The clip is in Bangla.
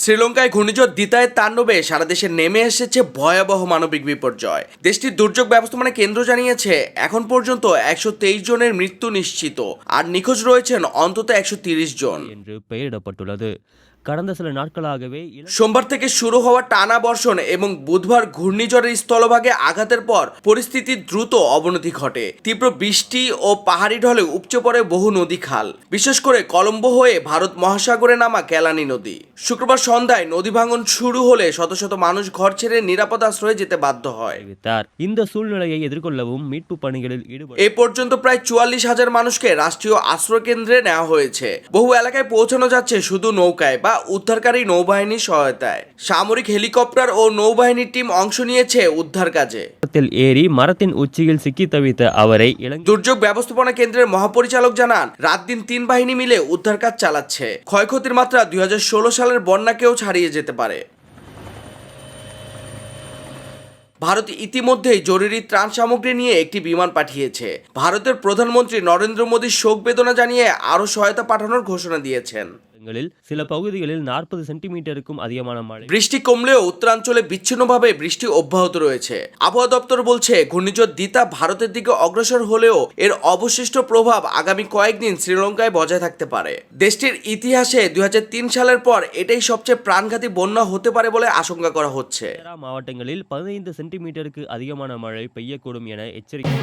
শ্রীলঙ্কায় ঘূর্ণিঝড় দিতায় তাণ্ডবে সারা দেশে নেমে এসেছে ভয়াবহ মানবিক বিপর্যয়। দেশটির দুর্যোগ ব্যবস্থাপনা কেন্দ্র জানিয়েছে, এখন পর্যন্ত একশো তেইশ জনের মৃত্যু নিশ্চিত, আর নিখোঁজ রয়েছেন অন্তত একশো জন। கடந்த சில நாட்களாகவே இலங்கை সোমবার থেকে শুরু হওয়া টানা বর্ষণ এবং বুধবার ঘূর্ণিঝড়ের স্থলভাগে আঘাতের পর পরিস্থিতির দ্রুত অবনতি ঘটে তীব্র বৃষ্টি ও পাহাড়ি ঢলে উপচে পড়ে বহু নদী খাল বিশেষ করে কলম্বো হয়ে ভারত মহাসাগরে নামা কেলানি নদী শুক্রবার সন্ধ্যায় নদী ভাঙন শুরু হলে শত শত মানুষ ঘর ছেড়ে নিরাপদ আশ্রয়ে যেতে বাধ্য হয় தெரிவித்தார் இந்த சூழ்நிலையை எதிர்கொள்ளவும் மீட்பு பணிகளில் ஈடுபட এ পর্যন্ত প্রায় চুয়াল্লিশ হাজার মানুষকে রাষ্ট্রীয় আশ্রয় কেন্দ্রে নেওয়া হয়েছে বহু এলাকায় পৌঁছানো যাচ্ছে শুধু নৌকায় বা উদ্ধারকারী নৌবাহিনীর সহায়তায় সামরিক হেলিকপ্টার ও নৌবাহিনীর টিম অংশ নিয়েছে উদ্ধার কাজে மரத்தில் ஏறி மரத்தின் உச்சியில் சிக்கி தவித்த அவரை இலங்கை দুর্যোগ ব্যবস্থাপনা কেন্দ্রের মহাপরিচালক জানান রাত দিন তিন বাহিনী মিলে উদ্ধার কাজ চালাচ্ছে ক্ষয়ক্ষতির মাত্রা দুই সালের বন্যাকেও ছাড়িয়ে যেতে পারে ভারত ইতিমধ্যেই জরুরি ত্রাণ সামগ্রী নিয়ে একটি বিমান পাঠিয়েছে ভারতের প্রধানমন্ত্রী নরেন্দ্র মোদী শোক বেদনা জানিয়ে আরও সহায়তা পাঠানোর ঘোষণা দিয়েছেন ங்களில் சில பகுதிகளில் நாற்பது சென்டிமீட்டருக்கும் அதிகமான மழை বৃষ্টি কমলেও উত্তরাঞ্চলে বিচ্ছিন্নভাবে বৃষ্টি অব্যাহত রয়েছে আবহাওয়া দপ্তর বলছে ঘূর্ণিঝড় দিতা ভারতের দিকে অগ্রসর হলেও এর অবশিষ্ট প্রভাব আগামী কয়েকদিন শ্রীলঙ্কায় বজায় থাকতে পারে দেশটির ইতিহাসে দুই সালের পর এটাই সবচেয়ে প্রাণঘাতী বন্যা হতে পারে বলে আশঙ্কা করা হচ্ছে இதர மாவட்டங்களில் பதினைந்து சென்டிமீட்டருக்கு அதிகமான மழை பெய்யக்கூடும் என எச்சரிக்கை